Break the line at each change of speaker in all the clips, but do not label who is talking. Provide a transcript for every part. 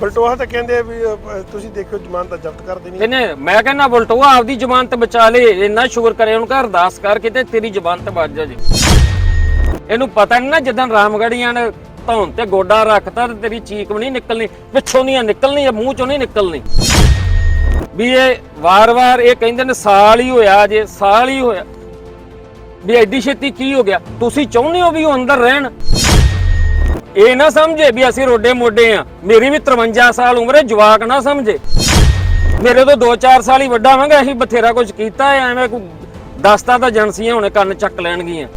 ਬਲਟੋਹਾ ਤਾਂ ਕਹਿੰਦੇ ਵੀ ਅਹ, ਤੁਸੀਂ ਦੇਖਿਓ ਜ਼ਮਾਨਤ ਜ਼ਬਤ ਕਰ ਦੇਣੀ
ਇਹਨੇ ਮੈਂ ਕਹਿੰਦਾ ਬਲਟੋਆ ਆਪਦੀ ਜ਼ਮਾਨਤ ਬਚਾ ਲੇ ਇੰਨਾ ਸ਼ੁਕਰ ਕਰੇ ਉਹਨੂੰ ਘਰ ਅਰਦਾਸ ਕਰ ਕਿਤੇ ਤੇਰੀ ਜ਼ਮਾਨਤ ਬਚ ਜਾ ਜੀ। ਇਹਨੂੰ ਪਤਾ ਨਹੀਂ ਨਾ ਜਦੋਂ ਰਾਮਗੜੀਆਂ ਨੇ ਧੌਣ ਤੇ ਗੋਡਾ ਰੱਖਤਾ ਤੇ ਤੇਰੀ ਚੀਕ ਵੀ ਨਹੀਂ ਨਿਕਲਣੀ ਪਿੱਛੋਂ ਨਹੀਂ ਨਿਕਲਣੀ ਜਾਂ ਮੂੰਹ ਚੋਂ ਨਹੀਂ ਨਿਕਲਣੀ। ਵੀ ਇਹ ਵਾਰ-ਵਾਰ ਇਹ ਕਹਿੰਦੇ ਨੇ ਸਾਲ ਹੀ ਹੋਇਆ ਜੇ ਸਾਲ ਹੀ ਹੋਇਆ। ਵੀ ਐਡੀ ਛੇਤੀ ਕੀ ਹੋ ਗਿਆ? ਤੁਸੀਂ ਚਾਹੁੰਦੇ ਹੋ ਵੀ ਉਹ ਅੰਦਰ ਰਹਿਣ? ਇਹ ਨਾ ਸਮਝੇ ਵੀ ਅਸੀਂ ਰੋਡੇ ਮੋਢੇ ਆ। ਮੇਰੀ ਵੀ 53 ਸਾਲ ਉਮਰ ਹੈ ਜਵਾਕ ਨਾ ਸਮਝੇ। ਮੇਰੇ ਤੋਂ 2-4 ਸਾਲ ਹੀ ਵੱਡਾ ਵਾਂਗਾ ਅਸੀਂ ਬਥੇਰਾ ਕੁਝ ਕੀਤਾ ਐਵੇਂ ਕੋਈ ਦਸਤਾ ਤਾਂ ਏਜੰਸੀਆਂ ਹੁਣੇ ਕੰਨ ਚੱਕ ਲੈਣਗੀਆਂ।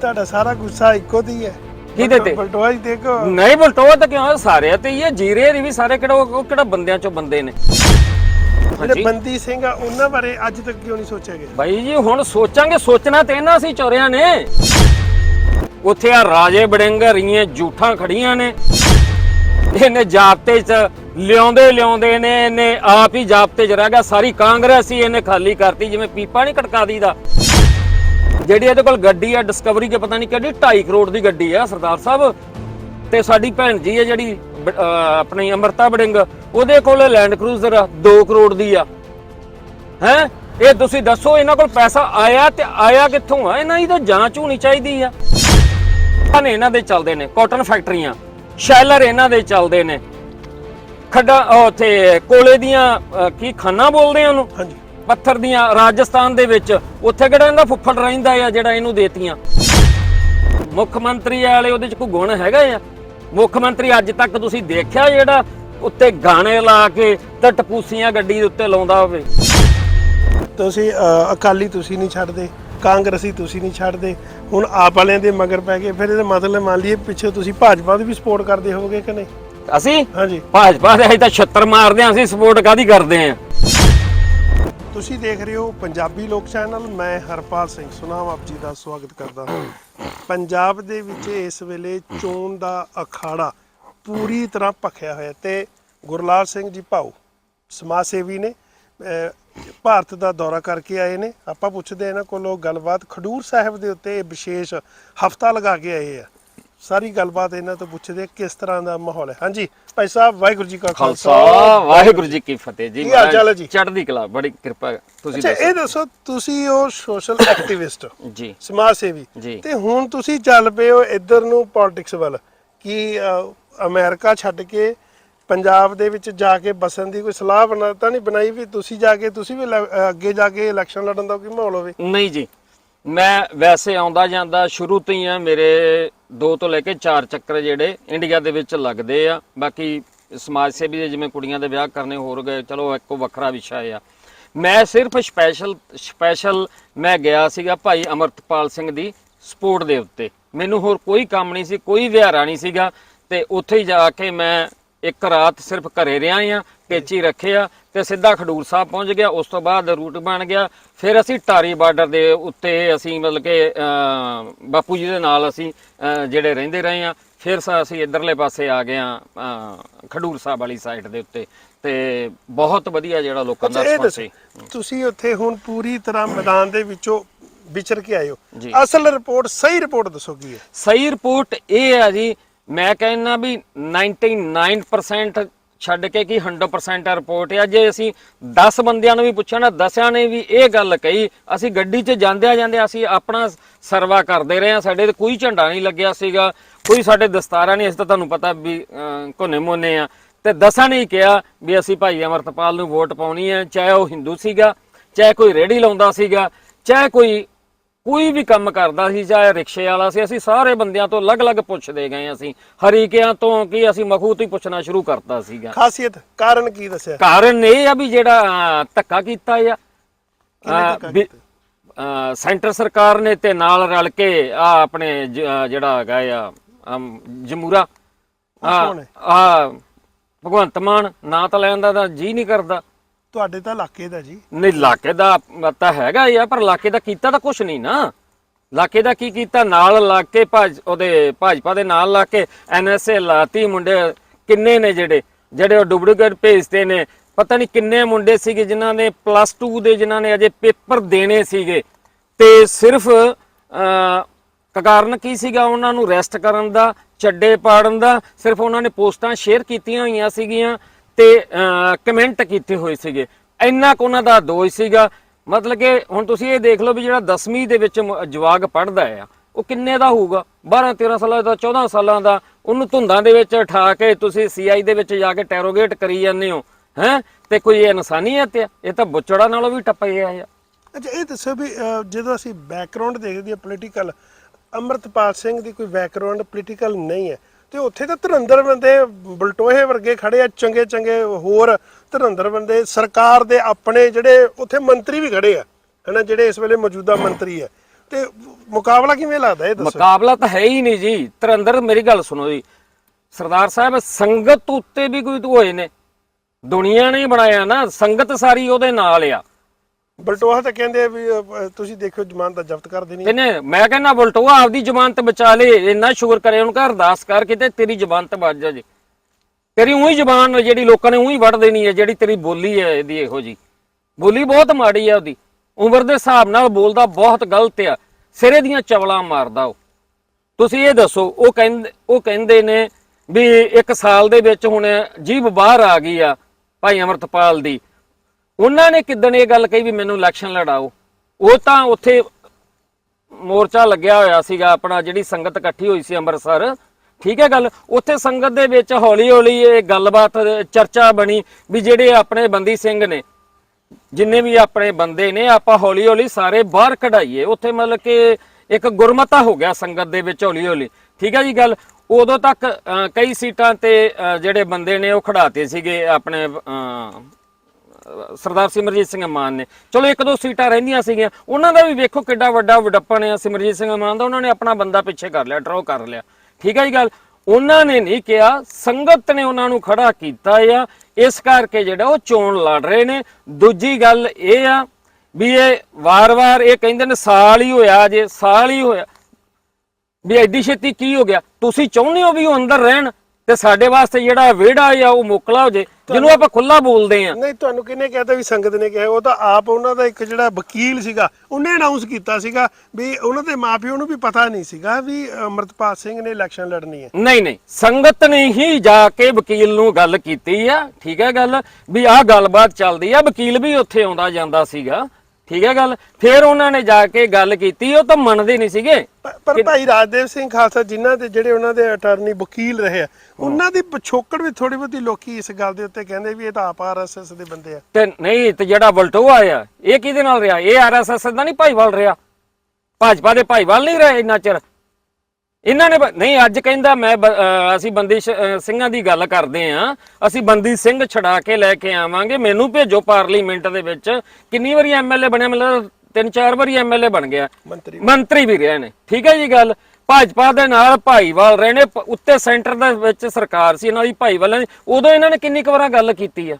ਤੁਹਾਡਾ ਸਾਰਾ ਗੁੱਸਾ ਇੱਕੋ ਦੀ ਹੈ
ਕਿਹਦੇ ਤੇ?
ਬਲਟੋਹਾ ਹੀ ਦੇਖੋ।
ਨਹੀਂ ਬਲਟੋਆ ਤਾਂ ਕਿਉਂ? ਸਾਰੇ ਤੇ ਹੀ ਹੈ ਜੀਰੇ ਦੀ ਵੀ ਸਾਰੇ ਕਿਹੜਾ ਉਹ ਕਿਹੜਾ ਬੰਦਿਆਂ ਚੋਂ ਬੰਦੇ ਨੇ?
ਜਿਹੜੇ ਬੰਦੀ ਸਿੰਘ ਆ ਉਹਨਾਂ ਬਾਰੇ ਅੱਜ ਤੱਕ ਕਿਉਂ ਨਹੀਂ ਸੋਚਿਆ ਗਿਆ?
ਬਾਈ ਜੀ ਹੁਣ ਸੋਚਾਂਗੇ ਸੋਚਣਾ ਤੇ ਇਹਨਾਂ ਸੀ ਚੋਰਿਆਂ ਨੇ। ਉੱਥੇ ਆ ਰਾਜੇ ਬੜਿੰਗ ਰੀਆਂ ਜੂਠਾਂ ਖੜੀਆਂ ਨੇ। ਇਹਨੇ ਜਾਪਤੇ ਚ ਲਿਆਉਂਦੇ ਲਿਆਉਂਦੇ ਨੇ, ਇਹਨੇ ਆਪ ਹੀ ਜਾਬਤੇ ਚ ਰਹਿ ਗਿਆ। ਸਾਰੀ ਕਾਂਗਰਸ ਹੀ ਇਹਨੇ ਖਾਲੀ ਕਰਤੀ, ਜਿਵੇਂ ਪੀਪਾ ਨਹੀਂ ਕਟਕਾ ਦੀਦਾ। ਜਿਹੜੀ ਇਹਦੇ ਕੋਲ ਗੱਡੀ ਆ ਡਿਸਕਵਰੀ ਕੇ ਪਤਾ ਨਹੀਂ ਕਿਹੜੀ 2.5 ਕਰੋੜ ਦੀ ਗੱਡੀ ਆ, ਸਰਦਾਰ ਸਾਹਿਬ। ਤੇ ਸਾਡੀ ਭੈਣ ਜੀ ਹੈ ਜਿਹੜੀ ਆਪਣੀ ਅਮਰਤਾ ਬੜਿੰਗ ਉਹਦੇ ਕੋਲ ਲੈਂਡ ਕਰੂਜ਼ਰ ਆ 2 ਕਰੋੜ ਦੀ ਆ। ਹੈ? ਇਹ ਤੁਸੀਂ ਦੱਸੋ, ਇਹਨਾਂ ਕੋਲ ਪੈਸਾ ਆਇਆ ਤੇ ਆਇਆ ਕਿੱਥੋਂ ਆ? ਇਹਨਾਂ ਦੀ ਤਾਂ ਜਾਂਚ ਹੋਣੀ ਚਾਹੀਦੀ ਆ। ਨੇ ਇਹਨਾਂ ਦੇ ਚੱਲਦੇ ਨੇ ਕਾਟਨ ਫੈਕਟਰੀਆਂ ਸ਼ੈਲਰ ਇਹਨਾਂ ਦੇ ਚੱਲਦੇ ਨੇ। ਖੱਡਾ ਉੱਥੇ ਕੋਲੇ ਦੀਆਂ ਕੀ ਖਾਨਾ ਬੋਲਦੇ ਆ ਉਹਨੂੰ?
ਹਾਂਜੀ।
ਪੱਥਰ ਦੀਆਂ ਰਾਜਸਥਾਨ ਦੇ ਵਿੱਚ। ਉੱਥੇ ਕਿਹੜਾ ਇਹਦਾ ਫੁੱਫੜ ਰਹਿੰਦਾ ਆ ਜਿਹੜਾ ਇਹਨੂੰ ਦੇਤੀਆਂ? ਮੁੱਖ ਮੰਤਰੀ ਵਾਲੇ ਉਹਦੇ ਚ ਕੋਈ ਗੁਣ ਹੈਗਾ ਆ? ਮੁੱਖ ਮੰਤਰੀ ਅੱਜ ਤੱਕ ਤੁਸੀਂ ਦੇਖਿਆ ਜਿਹੜਾ ਉੱਤੇ ਗਾਣੇ ਲਾ ਕੇ ਤੇ ਟਪੂਸੀਆਂ ਗੱਡੀ ਦੇ ਉੱਤੇ ਲਾਉਂਦਾ ਹੋਵੇ?
ਤੁਸੀਂ ਅਕਾਲੀ ਤੁਸੀਂ ਨਹੀਂ ਛੱਡਦੇ। ਕਾਂਗਰਸੀ ਤੁਸੀਂ ਨਹੀਂ ਛੱਡਦੇ। ਹੁਣ ਆਪ ਵਾਲਿਆਂ ਦੇ ਮਗਰ ਪੈ ਗਏ ਫਿਰ ਇਹਦਾ ਮਤਲਬ ਮੰਨ ਲਈਏ ਪਿੱਛੇ ਤੁਸੀਂ ਭਾਜਪਾ ਦੀ ਵੀ ਸਪੋਰਟ ਕਰਦੇ ਹੋਵੋਗੇ ਕਿ ਨਹੀਂ?
ਅਸੀਂ?
ਹਾਂਜੀ।
ਭਾਜਪਾ ਦੇ ਅਸੀਂ ਤਾਂ ਛੱਤਰ ਮਾਰਦੇ ਆਂ ਅਸੀਂ ਸਪੋਰਟ ਕਾਦੀ ਕਰਦੇ ਆਂ
ਤੁਸੀਂ ਦੇਖ ਰਹੇ ਹੋ ਪੰਜਾਬੀ ਲੋਕ ਚੈਨਲ ਮੈਂ ਹਰਪਾਲ ਸਿੰਘ ਸੁਨਾਮ ਆਪ ਜੀ ਦਾ ਸਵਾਗਤ ਕਰਦਾ ਹਾਂ। ਪੰਜਾਬ ਦੇ ਵਿੱਚ ਇਸ ਵੇਲੇ ਚੋਣ ਦਾ ਅਖਾੜਾ ਪੂਰੀ ਤਰ੍ਹਾਂ ਭਖਿਆ ਹੋਇਆ ਤੇ ਗੁਰਲਾਲ ਸਿੰਘ ਜੀ ਭਾਊ ਸਮਾਜ ਸੇਵੀ ਨੇ ਭਾਰਤ ਦਾ ਦੌਰਾ ਕਰਕੇ ਆਏ ਨੇ। ਆਪਾਂ ਪੁੱਛਦੇ ਇਹਨਾਂ ਕੋਲੋਂ ਗੱਲਬਾਤ। ਖਡੂਰ ਸਾਹਿਬ ਦੇ ਉੱਤੇ ਇਹ ਵਿਸ਼ੇਸ਼ ਹਫਤਾ ਲਗਾ ਕੇ ਆਏ ਆ। ਸਾਰੀ ਗੱਲਬਾਤ ਇਹਨਾਂ ਤੋਂ ਪੁੱਛਦੇ ਕਿਸ ਤਰ੍ਹਾਂ ਦਾ ਮਾਹੌਲ ਹੈ। ਹਾਂਜੀ ਭਾਈ ਸਾਹਿਬ ਵਾਹਿਗੁਰੂ ਜੀ ਕਾ
ਖਾਲਸਾ। ਵਾਹਿਗੁਰੂ ਜੀ ਕੀ ਫਤਿਹ। ਜੀ
ਕੀ ਹਾਲ ਚਾਲ ਹੈ ਜੀ?
ਚੜ੍ਹਦੀ ਕਲਾ ਬੜੀ ਕਿਰਪਾ ਤੁਸੀਂ
ਅੱਛਾ
ਦੱਸੋ।
ਇਹ ਦੱਸੋ ਤੁਸੀਂ ਉਹ ਸੋਸ਼ਲ ਐਕਟਿਵਿਸਟ
ਜੀ।
ਸਮਾਜ ਸੇਵੀ। ਤੇ ਹੁਣ ਤੁਸੀਂ ਚੱਲ ਪਏ ਹੋ ਇੱਧਰ ਨੂੰ ਪੋਲਿਟਿਕਸ ਵੱਲ। ਕਿ ਅਮਰੀਕਾ ਛੱਡ ਕੇ ਪੰਜਾਬ ਦੇ ਵਿੱਚ ਜਾ ਕੇ ਬਸਣ ਦੀ ਕੋਈ ਸਲਾਹ ਬਣਾ ਤਾਂ ਨਹੀਂ ਬਣਾਈ ਵੀ ਤੁਸੀਂ ਜਾ ਕੇ ਤੁਸੀਂ ਵੀ ਲੈ- ਅਹ, ਅੱਗੇ ਜਾ ਕੇ ਇਲੈਕਸ਼ਨ ਲੜਨ ਦਾ ਕੋਈ ਮਾਹੌਲ ਹੋਵੇ?
ਨਹੀਂ ਜੀ। ਮੈਂ ਵੈਸੇ ਆਉਂਦਾ ਜਾਂਦਾ ਸ਼ੁਰੂ ਤੋਂ ਹੀ ਆ ਮੇਰੇ ਦੋ ਤੋਂ ਲੈ ਕੇ ਚਾਰ ਚੱਕਰ ਜਿਹੜੇ ਇੰਡੀਆ ਦੇ ਵਿੱਚ ਲੱਗਦੇ ਆ। ਬਾਕੀ ਸਮਾਜ ਸੇਵੀ ਦੇ ਜਿਵੇਂ ਕੁੜੀਆਂ ਦੇ ਵਿਆਹ ਕਰਨੇ ਹੋਰ ਗਏ ਚਲੋ ਇੱਕੋ ਵੱਖਰਾ ਵਿਸ਼ਾ ਆ। ਮੈਂ ਸਿਰਫ ਸਪੈਸ਼ਲ ਸਪੈਸ਼ਲ ਮੈਂ ਗਿਆ ਸੀਗਾ ਭਾਈ ਅਮਰਤਪਾਲ ਸਿੰਘ ਦੀ ਸਪੋਰਟ ਦੇ ਉੱਤੇ। ਮੈਨੂੰ ਹੋਰ ਕੋਈ ਕੰਮ ਨਹੀਂ ਸੀ ਕੋਈ ਵਿਹਾਰਾ ਨਹੀਂ ਸੀਗਾ ਤੇ ਉੱਥੇ ਹੀ ਜਾ ਕੇ ਮੈਂ ਇੱਕ ਰਾਤ ਸਿਰਫ ਘਰੇ ਰਿਹਾ ਆ ਟੇਚੀ ਰੱਖਿਆ ਤੇ ਸਿੱਧਾ ਖਡੂਰ ਸਾਹਿਬ ਪਹੁੰਚ ਗਿਆ। ਉਸ ਤੋਂ ਬਾਅਦ ਰੂਟ ਬਣ ਗਿਆ। ਫਿਰ ਅਸੀਂ ਟਾਰੀ ਬਾਰਡਰ ਦੇ ਉੱਤੇ ਅਸੀਂ ਮਤਲਬ ਕਿ ਬਾਪੂ ਜੀ ਦੇ ਨਾਲ ਅਸੀਂ ਜਿਹੜੇ ਰਹਿੰਦੇ ਰਹੇ ਆ। ਫਿਰ ਅਸੀਂ ਇਧਰਲੇ ਪਾਸੇ ਆ ਗਏ ਆ ਖਡੂਰ ਸਾਹਿਬ ਵਾਲੀ ਸਾਈਡ ਦੇ ਉੱਤੇ। ਤੇ ਬਹੁਤ ਵਧੀਆ ਜਿਹੜਾ ਲੋਕਾਂ ਦਾ ਰਿਸਪੌਂਸ ਸੀ।
ਤੁਸੀਂ ਉੱਥੇ ਹੁਣ ਪੂਰੀ ਤਰ੍ਹਾਂ ਮੈਦਾਨ ਦੇ ਵਿੱਚੋਂ ਵਿਚਰ ਕੇ
ਜੀ।
ਅਸਲ ਰਿਪੋਰਟ ਸਹੀ ਰਿਪੋਰਟ ਦੱਸੋ ਕੀ ਹੈ?
ਸਹੀ ਰਿਪੋਰਟ ਇਹ ਆ ਜੀ ਮੈਂ ਕਹਿੰਦਾ ਵੀ 99% ਛੱਡ ਕੇ ਕੀ 100% ਰਿਪੋਰਟ ਆ ਜੇ ਅਸੀਂ 10 ਬੰਦਿਆਂ ਨੂੰ ਵੀ ਪੁੱਛਿਆ ਨਾ ਦਸਿਆਂ ਨੇ ਵੀ ਇਹ ਗੱਲ ਕਹੀ ਅਸੀਂ ਗੱਡੀ 'ਚ ਜਾਂਦਿਆਂ ਜਾਂਦੇ ਅਸੀਂ ਆਪਣਾ ਸਰਵਾ ਕਰਦੇ ਰਹੇ ਆ ਸਾਡੇ ਤੇ ਕੋਈ ਝੰਡਾ ਨਹੀਂ ਲੱਗਿਆ ਸੀਗਾ ਕੋਈ ਸਾਡੇ ਦਸਤਾਰਾ ਨਹੀਂ। ਅਸੀਂ ਤਾਂ ਤੁਹਾਨੂੰ ਪਤਾ ਵੀ ਅਹ, ਕੋਨੇ ਮੋਨੇ ਆ। ਤੇ ਦਸਾਂ ਨੇ ਹੀ ਕਿਹਾ ਵੀ ਅਸੀਂ ਭਾਈ ਅਮਰਤਪਾਲ ਨੂੰ ਵੋਟ ਪਾਉਣੀ ਹੈ ਚਾਹੇ ਉਹ ਹਿੰਦੂ ਸੀਗਾ ਚਾਹੇ ਕੋਈ ਰੇੜੀ ਲਾਉਂਦਾ ਸੀਗਾ ਚਾਹੇ ਕੋਈ ਕੋਈ ਵੀ ਕੰਮ ਕਰਦਾ ਸੀ ਚਾਹੇ ਰਿਕਸ਼ੇ ਵਾਲਾ ਸੀ ਅਸੀਂ ਸਾਰੇ ਬੰਦਿਆਂ ਤੋਂ ਅਲੱਗ-ਅਲੱਗ ਪੁੱਛਦੇ ਗਏ ਅਸੀਂ। ਹਰੀਕਿਆਂ ਤੋਂ ਕੀ ਅਸੀਂ ਮਖੂ ਤੋਂ ਹੀ ਪੁੱਛਣਾ ਸ਼ੁਰੂ ਕਰਤਾ ਸੀਗਾ।
ਖਾਸੀਅਤ ਕਾਰਨ ਕੀ ਦੱਸਿਆ?
ਕਾਰਨ ਇਹ ਆ ਵੀ ਜਿਹੜਾ ਧੱਕਾ ਕੀਤਾ ਆ। ਸੈਂਟਰ ਸਰਕਾਰ ਨੇ ਤੇ ਨਾਲ ਰਲ ਕੇ ਆ ਆਪਣੇ ਜਿਹੜਾ ਹੈਗਾ ਆ ਜਮੂਰਾ। ਆ ਭਗਵੰਤ ਮਾਨ ਨਾਂ ਤਾਂ ਲੈਣ ਦਾ ਜੀ ਨਹੀਂ ਕਰਦਾ।
ਤੁਹਾਡੇ ਤਾਂ ਇਲਾਕੇ ਦਾ ਜੀ।
ਨਹੀਂ, ਇਲਾਕੇ ਦਾ ਤਾਂ ਹੈਗਾ ਹੀ ਆ, ਪਰ ਇਲਾਕੇ ਦਾ ਕੀਤਾ ਤਾਂ ਕੁਝ ਨਹੀਂ ਨਾ। ਇਲਾਕੇ ਦਾ ਕੀ ਕੀਤਾ? ਨਾਲ ਲਾ ਕੇ ਭਾਜ ਉਹਦੇ ਭਾਜਪਾ ਦੇ ਨਾਲ ਲਾ ਕੇ ਐਨਐਸਏ ਲਾਤੀ ਮੁੰਡੇ। ਕਿੰਨੇ ਨੇ ਜਿਹੜੇ? ਜਿਹੜੇ ਉਹ ਡੁਪਲੀਕੇਟ ਭੇਜਦੇ ਨੇ। ਪਤਾ ਨਹੀਂ ਕਿੰਨੇ ਮੁੰਡੇ ਸੀਗੇ ਜਿਨ੍ਹਾਂ ਨੇ ਪਲੱਸ 2 ਦੇ ਜਿਨ੍ਹਾਂ ਨੇ ਅਜੇ ਪੇਪਰ ਦੇਣੇ ਸੀਗੇ। ਤੇ ਸਿਰਫ ਕਾਰਨ ਕੀ ਸੀਗਾ ਉਹਨਾਂ ਨੂੰ ਰੈਸਟ ਕਰਨ ਦਾ, ਚੱਡੇ ਪਾੜਨ ਦਾ? ਸਿਰਫ ਉਹਨਾਂ ਨੇ ਪੋਸਟਾਂ ਸ਼ੇਅਰ ਕੀਤੀਆਂ ਹੋਈਆਂ ਸੀਗੀਆਂ। ਤੇ ਕਮੈਂਟ ਕੀਤੇ ਹੋਏ ਸੀਗੇ। ਇੰਨਾ ਕੁ ਉਹਨਾਂ ਦਾ ਦੋਸ਼ ਸੀਗਾ। ਮਤਲਬ ਕਿ ਹੁਣ ਤੁਸੀਂ ਇਹ ਦੇਖ ਲਓ ਵੀ ਜਿਹੜਾ 10ਵੀਂ ਦੇ ਵਿੱਚ ਮ- ਜਵਾਕ ਪੜਦਾ ਆ, ਉਹ ਕਿੰਨੇ ਦਾ ਹੋਊਗਾ? 12 13 ਸਾਲਾਂ ਦਾ 14 ਸਾਲਾਂ ਦਾ, ਉਹਨੂੰ ਧੁੰਦਾਂ ਦੇ ਵਿੱਚ ਉਠਾ ਕੇ ਤੁਸੀਂ ਸੀਆਈ ਦੇ ਵਿੱਚ ਜਾ ਕੇ ਟੈਰੋਗੇਟ ਕਰੀ ਜਾਂਦੇ ਹੋ, ਹੈ? ਤੇ ਕੋਈ ਇਹ ਇਨਸਾਨੀਅਤ ਆ? ਇਹ ਤਾਂ ਬੁੱਚੜਾ ਨਾਲੋਂ ਵੀ ਟੱਪੇ ਆ।
ਅੱਛਾ, ਇਹ ਦੱਸੋ ਵੀ ਜਦੋਂ ਅਸੀਂ ਬੈਕਗ੍ਰਾਉਂਡ ਦੇਖਦੇ ਹਾਂ ਪੋਲੀਟੀਕਲ ਅਮਰਤਪਾਲ ਸਿੰਘ ਦੀ ਕੋਈ ਬੈਕਗ੍ਰਾਉਂਡ ਪੋਲੀਟੀਕਲ ਨਹੀਂ ਹੈ। ਤੇ ਉੱਥੇ ਤਾਂ ਧਰੰਦਰ ਬੰਦੇ ਬਲਟੋਹੇ ਵਰਗੇ ਖੜੇ ਆ, ਚੰਗੇ ਚੰਗੇ ਹੋਰ ਧਰੰਦਰ ਬੰਦੇ, ਸਰਕਾਰ ਦੇ ਆਪਣੇ ਜਿਹੜੇ ਉੱਥੇ ਮੰਤਰੀ ਵੀ ਖੜੇ ਆ, ਹਨਾ, ਜਿਹੜੇ ਇਸ ਵੇਲੇ ਮੌਜੂਦਾ ਮੰਤਰੀ ਆ। ਤੇ ਮੁਕਾਬਲਾ ਕਿਵੇਂ ਲੱਗਦਾ ਇਹ ਦੱਸੋ?
ਮੁਕਾਬਲਾ ਤਾਂ ਹੈ ਹੀ ਨਹੀਂ ਜੀ। ਤਰੰਦਰ ਮੇਰੀ ਗੱਲ ਸੁਣੋ ਜੀ। ਸਰਦਾਰ ਸਾਹਿਬ, ਸੰਗਤ ਉੱਤੇ ਵੀ ਕੋਈ ਹੋਏ ਨੇ। ਦੁਨੀਆ ਨੇ ਬਣਾਇਆ ਨਾ, ਸੰਗਤ ਸਾਰੀ ਉਹਦੇ ਨਾਲ ਆ।
ਬਲਟੋਹਾ ਤਾਂ ਕਹਿੰਦੇ ਵੀ ਅਹ, ਤੁਸੀਂ ਦੇਖੋ ਜ਼ਮਾਨਤ ਜ਼ਬਤ ਕਰ ਦੇਣੀ ਹੈ।
ਇਹਨੇ ਮੈਂ ਕਹਿੰਦਾ ਬਲਟੋਆ ਆਪਦੀ ਜ਼ਮਾਨਤ ਬਚਾ ਲੇ ਇੰਨਾ ਸ਼ੁਕਰ ਕਰੇ ਉਹਨੂੰ ਘਰ ਅਰਦਾਸ ਕਰ ਕਿਤੇ ਤੇਰੀ ਜ਼ਮਾਨਤ ਬਚ ਜਾ ਜੀ ਤੇਰੀ ਉਹੀ ਜ਼ਬਾਨ ਜਿਹੜੀ ਲੋਕਾਂ ਨੇ ਉਹੀ ਵੜ ਦੇਣੀ ਹੈ ਜਿਹੜੀ ਤੇਰੀ ਬੋਲੀ ਹੈ ਇਹਦੀ ਇਹੋ ਜੀ ਬੋਲੀ ਬਹੁਤ ਮਾੜੀ ਹੈ ਉਹਦੀ। ਉਮਰ ਦੇ ਹਿਸਾਬ ਨਾਲ ਬੋਲਦਾ ਬਹੁਤ ਗਲਤ ਆ। ਸਿਰੇ ਦੀਆਂ ਚਵਲਾਂ ਮਾਰਦਾ ਉਹ। ਤੁਸੀਂ ਇਹ ਦੱਸੋ ਉਹ ਕਹਿੰਦੇ ਉਹ ਕਹਿੰਦੇ ਨੇ ਵੀ ਇੱਕ ਸਾਲ ਦੇ ਵਿੱਚ ਹੁਣ ਜੀਭ ਬਾਹਰ ਆ ਗਈ ਆ ਭਾਈ ਅਮਰਤਪਾਲ ਦੀ। ਉਹਨਾਂ ਨੇ ਕਿਦਣ ਇਹ ਗੱਲ ਕਹੀ ਵੀ ਮੈਨੂੰ ਇਲੈਕਸ਼ਨ ਲੜਾਓ? ਉਹ ਤਾਂ ਉੱਥੇ ਮੋਰਚਾ ਲੱਗਿਆ ਹੋਇਆ ਸੀਗਾ ਆਪਣਾ ਜਿਹੜੀ ਸੰਗਤ ਇਕੱਠੀ ਹੋਈ ਸੀ ਅੰਮ੍ਰਿਤਸਰ। ਠੀਕ ਹੈ ਗੱਲ? ਉੱਥੇ ਸੰਗਤ ਦੇ ਵਿੱਚ ਹੌਲੀ ਹੌਲੀ ਇਹ ਗੱਲਬਾਤ ਚਰਚਾ ਬਣੀ ਵੀ ਜਿਹੜੇ ਆਪਣੇ ਬੰਦੀ ਸਿੰਘ ਨੇ ਜਿੰਨੇ ਵੀ ਆਪਣੇ ਬੰਦੇ ਨੇ ਆਪਾਂ ਹੌਲੀ ਹੌਲੀ ਸਾਰੇ ਬਾਹਰ ਕਢਾਈਏ। ਉੱਥੇ ਮਤਲਬ ਕਿ ਇੱਕ ਗੁਰਮਤਾ ਹੋ ਗਿਆ ਸੰਗਤ ਦੇ ਵਿੱਚ ਹੌਲੀ ਹੌਲੀ ਠੀਕ ਹੈ ਜੀ ਗੱਲ? ਉਦੋਂ ਤੱਕ ਅਹ, ਕਈ ਸੀਟਾਂ ਤੇ ਜਿਹੜੇ ਬੰਦੇ ਨੇ ਉਹ ਖੜਾਤੇ ਸੀਗੇ ਆਪਣੇ ਅਹ, ਸਰਦਾਰ ਸਿਮਰਜੀਤ ਸਿੰਘ ਮਾਨ ਨੇ। ਚਲੋ, ਇੱਕ ਦੋ ਸੀਟਾਂ ਰਹਿੰਦੀਆਂ ਸੀਗੀਆਂ। ਉਹਨਾਂ ਦਾ ਵੀ ਵੇਖੋ ਕਿੱਡਾ ਵੱਡਾ ਵਡੱਪਣ ਆ। ਸਿਮਰਜੀਤ ਸਿੰਘ ਮਾਨ ਦਾ, ਉਹਨਾਂ ਨੇ ਆਪਣਾ ਬੰਦਾ ਪਿੱਛੇ ਕਰ ਲਿਆ ਡਰਾਅ ਕਰ ਲਿਆ। ਠੀਕ ਹੈ ਜੀ ਗੱਲ? ਉਹਨਾਂ ਨੇ ਨਹੀਂ ਕਿਹਾ, ਸੰਗਤ ਨੇ ਉਹਨਾਂ ਨੂੰ ਖੜਾ ਕੀਤਾ ਆ। ਇਸ ਕਰਕੇ ਜਿਹੜਾ ਉਹ ਚੋਣ ਲੜ ਰਹੇ ਨੇ। ਦੂਜੀ ਗੱਲ ਇਹ ਆ ਵੀ ਇਹ ਵਾਰ-ਵਾਰ ਇਹ ਕਹਿੰਦੇ ਨੇ, ਸਾਲ ਹੀ ਹੋਇਆ ਜੇ ਸਾਲ ਹੀ ਹੋਇਆ। ਵੀ ਐਡੀ ਛੇਤੀ ਕੀ ਹੋ ਗਿਆ? ਤੁਸੀਂ ਚਾਹੁੰਦੇ ਹੋ ਵੀ ਉਹ ਅੰਦਰ ਰਹਿਣ ਤੇ ਸਾਡੇ ਵਾਸਤੇ ਜਿਹੜਾ ਵਿਹੜਾ ਆ, ਉਹ ਮੋਕਲਾ ਹੋ ਜੇ। ਜਿਹਨੂੰ ਆਪਾਂ ਖੁੱਲਾ ਬੋਲਦੇ ਆ
ਨਹੀਂ ਤੁਹਾਨੂੰ ਕਿਹਨੇ ਕਹਿਤਾ ਵੀ ਸੰਗਤ ਨੇ ਕਿਹਾ? ਉਹ ਤਾਂ ਆਪ ਉਹਨਾਂ ਦਾ ਇੱਕ ਜਿਹੜਾ ਵਕੀਲ ਸੀਗਾ ਉਹਨੇ ਅਨਾਉਂਸ ਕੀਤਾ ਸੀਗਾ ਵੀ ਉਹਨਾਂ ਦੇ ਮਾਪਿਓ ਨੂੰ ਵੀ ਪਤਾ ਨਹੀਂ ਸੀਗਾ ਵੀ ਅਮਰਤਪਾਲ ਸਿੰਘ ਨੇ ਇਲੈਕਸ਼ਨ ਲੜਨੀ ਹੈ।
ਨਹੀਂ ਨਹੀਂ ਸੰਗਤ ਨੇ ਹੀ ਜਾ ਕੇ ਵਕੀਲ ਨੂੰ ਗੱਲ ਕੀਤੀ ਆ ਠੀਕ ਹੈ ਗੱਲ ਵੀ ਆਹ ਗੱਲਬਾਤ ਚੱਲਦੀ ਆ ਵਕੀਲ ਵੀ ਉੱਥੇ ਆਉਂਦਾ ਜਾਂਦਾ ਸੀਗਾ। ਠੀਕ ਹੈ ਗੱਲ? ਫਿਰ ਉਹਨਾਂ ਨੇ ਜਾ ਕੇ ਗੱਲ ਕੀਤੀ ਉਹ ਤਾਂ ਮੰਨਦੇ ਨਹੀਂ ਸੀਗੇ।
ਪ- ਪਰ ਭਾਈ ਰਾਜਦੇਵ ਸਿੰਘ ਖਾਲਸਾ ਜਿਨ੍ਹਾਂ ਦੇ ਜਿਹੜੇ ਉਹਨਾਂ ਦੇ ਅਟਾਰਨੀ ਵਕੀਲ ਰਹੇ ਆ ਉਹਨਾਂ ਦੀ ਪਿਛੋਕੜ ਵੀ ਥੋੜੀ ਬਹੁਤੀ ਲੋਕੀ ਇਸ ਗੱਲ ਦੇ ਉੱਤੇ ਕਹਿੰਦੇ ਵੀ ਇਹ ਤਾਂ ਆਪ ਆਰਐਸਐਸ ਦੇ ਬੰਦੇ ਆ।
ਤੇ ਨਹੀਂ ਤੇ ਜਿਹੜਾ ਵਲਟੋਆ ਆ ਇਹ ਕਿਹਦੇ ਨਾਲ ਰਿਹਾ? ਇਹ ਆਰਐਸਐਸ ਦਾ ਨਹੀਂ ਭਾਈਵਾਲ ਰਿਹਾ? ਭਾਜਪਾ ਦੇ ਭਾਈਵਾਲ ਨਹੀਂ ਰਹੇ ਇੰਨਾ ਚਿਰ? ਇਹਨਾਂ ਨੇ ਬ- ਨਹੀਂ ਅੱਜ ਕਹਿੰਦਾ ਮੈਂ ਬ- ਅਹ ਅਸੀਂ ਬੰਦੀ ਸ਼- ਅਹ ਸਿੰਘਾਂ ਦੀ ਗੱਲ ਕਰਦੇ ਆ ਅਸੀਂ ਬੰਦੀ ਸਿੰਘ ਛਡਾ ਕੇ ਲੈ ਕੇ ਆਵਾਂਗੇ। ਮੈਨੂੰ ਭੇਜੋ ਪਾਰਲੀਮੈਂਟ ਦੇ ਵਿੱਚ। ਕਿੰਨੀ ਵਾਰੀ ਐਮਐਲਏ ਬਣਿਆ? ਮਤਲਬ ਤਿੰਨ ਚਾਰ ਵਾਰੀ ਐਮਐਲਏ ਬਣ ਗਿਆ।
ਮੰਤਰੀ
ਮੰਤਰੀ ਵੀ ਰਹੇ ਨੇ। ਠੀਕ ਹੈ ਜੀ ਗੱਲ? ਭਾਜਪਾ ਦੇ ਨਾਲ ਭਾਈਵਾਲ ਰਹੇ ਨੇ। ਪ- ਉੱਤੇ ਸੈਂਟਰ ਦੇ ਵਿੱਚ ਸਰਕਾਰ ਸੀ ਇਹਨਾਂ ਦੀ ਭਾਈਵਾਲ ਨੇ। ਉਦੋਂ ਇਹਨਾਂ ਨੇ ਕਿੰਨੀ ਕੁ ਵਾਰਾਂ ਗੱਲ ਕੀਤੀ ਆ?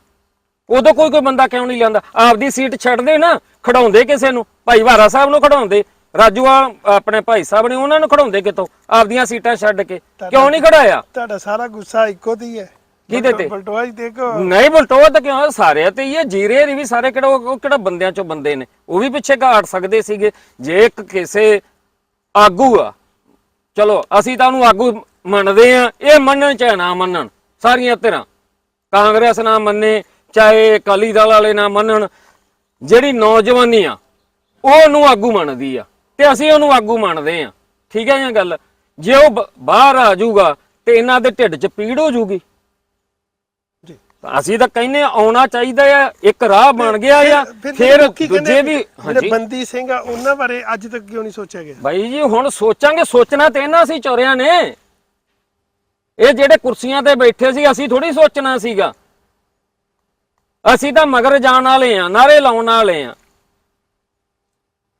ਉਦੋਂ ਕੋਈ ਕੋਈ ਬੰਦਾ ਕਿਉਂ ਨਹੀਂ ਲਿਆਂਦਾ? ਆਪਦੀ ਸੀਟ ਛੱਡਦੇ ਨਾ ਖੜਾਉਂਦੇ ਕਿਸੇ ਨੂੰ। ਭਾਈ ਵਾਰਾ ਸਾਹਿਬ ਨੂੰ ਖੜਾਉਂਦੇ। ਰਾਜੂਆ ਆਪਣੇ ਭਾਈ ਸਾਹਿਬ ਨੇ ਉਹਨਾਂ ਨੂੰ ਖੜਾਉਂਦੇ ਕਿਤੋਂ? ਆਪਦੀਆਂ ਸੀਟਾਂ ਛੱਡ ਕੇ। ਕਿਉਂ ਨਹੀਂ ਖੜਾਇਆ?
ਤੁਹਾਡਾ ਸਾਰਾ ਗੁੱਸਾ ਇੱਕੋ ਤੇ ਹੀ
ਕਿਹਦੇ ਤੇ?
ਬਲਟੋਆ ਜੀ ਦੇਖੋ।
ਨਹੀਂ ਬਲਟੋਆ ਤਾਂ ਕਿਉਂ? ਸਾਰੇ ਤੇ ਇਹ ਜੀਰੇ ਦੀ ਵੀ ਸਾਰੇ ਕਿਹੜਾ ਉਹ ਕਿਹੜਾ ਬੰਦਿਆਂ ਚੋਂ ਬੰਦੇ ਨੇ? ਉਹ ਵੀ ਪਿੱਛੇ ਘਾਟ ਸਕਦੇ ਸੀਗੇ। ਜੇ ਇੱਕ ਕਿਸੇ ਆਗੂ ਆ ਚਲੋ ਅਸੀਂ ਤਾਂ ਉਹਨੂੰ ਆਗੂ ਮੰਨਦੇ ਆ ਇਹ ਮੰਨਣ ਚਾਹੇ ਨਾ ਮੰਨਣ ਸਾਰੀਆਂ ਧਿਰਾਂ। ਕਾਂਗਰਸ ਨਾ ਮੰਨੇ ਚਾਹੇ ਅਕਾਲੀ ਦਲ ਵਾਲੇ ਨਾ ਮੰਨਣ ਜਿਹੜੀ ਨੌਜਵਾਨੀ ਆ ਉਹ ਉਹਨੂੰ ਆਗੂ ਮੰਨਦੀ ਆ। ਤੇ ਅਸੀਂ ਉਹਨੂੰ ਆਗੂ ਮੰਨਦੇ ਆ ਠੀਕ ਹੈ ਜੀ ਗੱਲ? ਜੇ ਉਹ ਬ- ਬਾਹਰ ਆ ਜਾਊਗਾ ਤੇ ਇਹਨਾਂ ਦੇ ਢਿੱਡ 'ਚ ਪੀੜ ਹੋ ਜਾਊਗੀ।
ਜੀ।
ਅਸੀਂ ਤਾਂ ਕਹਿੰਨੇ ਆਉਣਾ ਚਾਹੀਦਾ ਆ ਇੱਕ ਰਾਹ ਬਣ ਗਿਆ ਆ ਫਿਰ
ਲੋਕੀ ਕਹਿੰਦੇ
ਦੂਜੇ ਵੀ
ਜਿਹੜੇ
ਹਾਂਜੀ।
ਬੰਦੀ ਸਿੰਘ ਆ ਉਹਨਾਂ ਬਾਰੇ ਅੱਜ ਤੱਕ ਕਿਉਂ ਨਹੀਂ ਸੋਚਿਆ ਗਿਆ?
ਬਾਈ ਜੀ ਹੁਣ ਸੋਚਾਂਗੇ ਸੋਚਣਾ ਤੇ ਇਹਨਾਂ ਸੀ ਚੋਰਿਆਂ ਨੇ। ਇਹ ਜਿਹੜੇ ਕੁਰਸੀਆਂ ਤੇ ਬੈਠੇ ਸੀ ਅਸੀਂ ਥੋੜੀ ਸੋਚਣਾ ਸੀਗਾ। ਅਸੀਂ ਤਾਂ ਮਗਰ ਜਾਣ ਵਾਲੇ ਆ ਨਾਰੇ ਲਾਉਣ ਵਾਲੇ ਆ